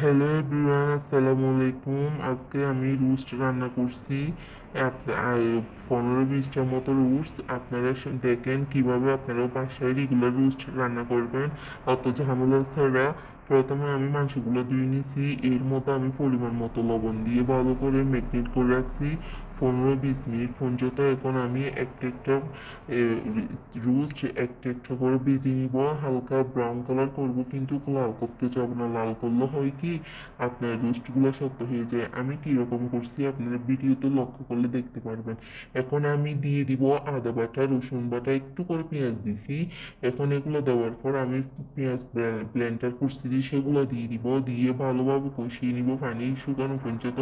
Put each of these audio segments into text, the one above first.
Hello everyone আসসালামু আলাইকুম। আজকে আমি রুস্ট রান্না করছি। পনেরো বিশটার মতো রুস্ট আপনারা দেখেন কীভাবে আপনারা বাসায় রেগুলার রুস্ট রান্না করবেন। অত ঝামেলা ছাড়া প্রথমে আমি মাংসগুলো ধুয়ে নিছি। এর মতো আমি পরিমাণ মতো লবণ দিয়ে ভালো করে ম্যাগনেট করে রাখছি। পনেরো বিশ মিনিট পর্যন্ত এখন আমি একটা একটা রুস্ট একটা একটা করে বেজে নিব। হালকা ব্রাউন কালার করব, কিন্তু লাল করতে যাব না। লাল করলে হয় কি? আপনার রোস্টগুলো শক্ত হয়ে যায়। আমি কীরকম করছি আপনারা ভিডিওতে লক্ষ্য করলে দেখতে পারবেন। এখন আমি দিয়ে দিব আদা বাটা, রসুন বাটা, একটু করে পেঁয়াজ দিছি। এখন এগুলো দেওয়ার পর আমি পেঁয়াজ ব্লেন্ডার করছি, সেগুলো দিয়ে দিব। দিয়ে ভালোভাবে কষিয়ে নিব। পানি শুকানো পর্যন্ত।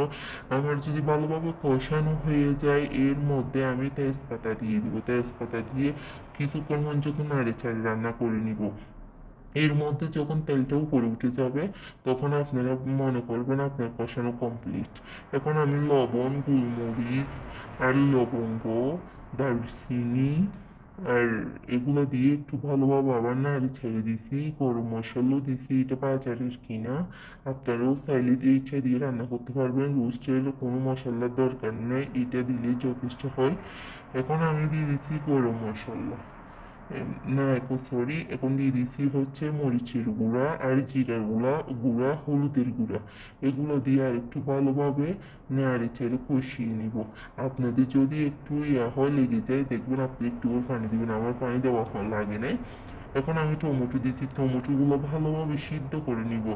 আমার যদি ভালোভাবে কষানো হয়ে যায়, এর মধ্যে আমি তেজপাতা দিয়ে দিব। তেজপাতা দিয়ে কিছুক্ষণ পর্যন্ত নাড়ে চাড়ে রান্না করে নিব। এর মধ্যে যখন তেলটা উপরে উঠে যাবে, তখন আপনারা মনে করবেন আপনার কষানো কমপ্লিট এখন আমি লবণ, গোলমরিচ আর লবঙ্গ, দারচিনি আর এগুলো দিয়ে একটু ভালোভাবে আবার নাড়ি ছেড়ে দিছি। গরম মশলাও দিছি, এটা বাজারের কিনা। আপনারাও চাইলে দিয়ে ইচ্ছা দিয়ে রান্না করতে পারবেন। রোস্টের কোনো মশলার দরকার নেই, এটা দিলেই যথেষ্ট হয়। এখন আমি দিয়ে দিছি গরম মশলা। সরি এখন দিয়ে দিচ্ছি হচ্ছে মরিচের গুঁড়া, আর জিরার গুঁড়া গুঁড়া, হলুদের গুঁড়া। এগুলো দিয়ে আর একটু ভালোভাবে নেড়ে চেড়ে কষিয়ে নিব। আপনাদের যদি একটু ইয়া হয়, লেগে যায়, দেখবেন আপনি একটু পানি দিবেন। আমার পানি দেওয়া লাগে নাই। এখন আমি টমেটো দিচ্ছি টমেটোগুলো ভালোভাবে সিদ্ধ করে নিব,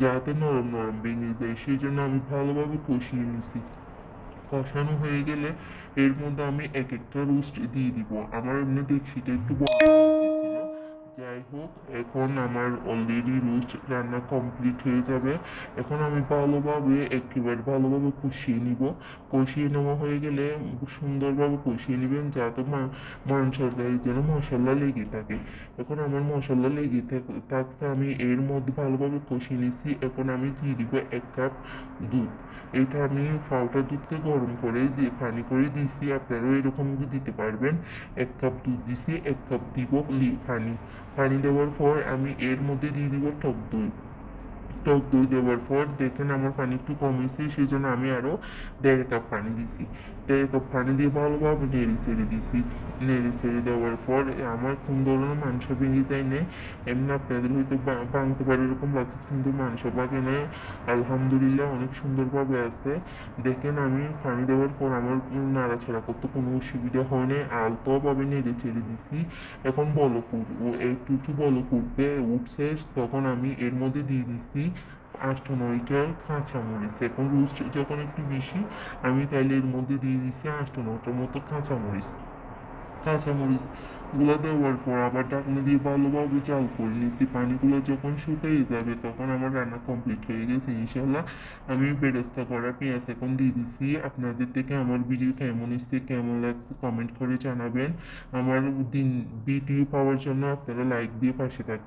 যাতে নরম নরম ভেঙে যায়। সেই জন্য আমি ভালোভাবে কষিয়ে নিছি। কষানো হয়ে গেলে এর মধ্যে আমি এক একটা রোস্ট দিয়ে দিব। আমার এমনি দেখছিটা একটু বড় যাই হোক এখন আমার অলরেডি রোস্ট রান্না কমপ্লিট হয়ে যাবে। এখন আমি ভালোভাবে, একেবারে ভালোভাবে কষিয়ে নিব। কষিয়ে নেওয়া হয়ে গেলে সুন্দরভাবে কষিয়ে নেবেন যাতে মা- মাংসের গায়ে যেন মশলা লেগে থাকে। এখন আমার মশলা লেগে থাক- থাকছে, আমি এর মধ্যে ভালোভাবে কষিয়ে নিচ্ছি। এখন আমি দিয়ে দিব এক কাপ দুধ। এটা আমি ফাউটা দুধকে গরম করে দিয়ে পানি করে দিয়েছি। আপনারাও এরকম দিতে পারবেন। এক কাপ দুধ দিছি, এক কাপ দিব পানি পানি দেওয়ার পর আমি এর মধ্যে দিয়ে দিব টক দই। টক দই দেওয়ার পর দেখেন আমার পানি একটু কমেছে সেই জন্য আমি আরও দেড় কাপ পানি দিছি। দেড় কাপ পানি দিয়ে ভালোভাবে নেড়ে ছেড়ে দিছি। নেড়ে ছেড়ে দেওয়ার পর আমার কোন ধরনের মাংস ভেঙে যায় না এমনি আপনাদের হয়তো ভাঙতে পারে এরকম লাগছে কিন্তু মাংস ভাঙে না আলহামদুলিল্লাহ অনেক সুন্দরভাবে আসছে দেখেন আমি পানি দেওয়ার পর আমার নাড়াছাড়া করতে কোনো অসুবিধা হয় না আলতোভাবে নেড়ে ছেড়ে দিছি। এখন বলো একটু একটু বলো করবে উঠছে, তখন আমি এর মধ্যে দিয়ে দিচ্ছি আটটা নয়টা, কাঁচামরিচ। এখন রোস্ট যখন একটু বেশি, আমি তাইলে এর মধ্যে দিয়ে দিচ্ছি আটটা নয়টার মতো কাঁচামরিচ। কাঁচামরিচগুলো দেওয়ার পর আবার ঢাকনা দিয়ে ভালোভাবে জাল করে নিচ্ছি। পানিগুলো যখন শুকিয়ে যাবে তখন আমার রান্না কমপ্লিট হয়ে গেছে, ইনশাল্লাহ। আমি বেরেস্তা করা পেঁয়াজ এখন দিয়ে দিচ্ছি। আপনাদের থেকে আমার ভিডিও কেমন এসছে, কেমন লাগছে কমেন্ট করে জানাবেন। আমার দিন ভিডিও পাওয়ার জন্য আপনারা লাইক দিয়ে পাশে থাকবেন।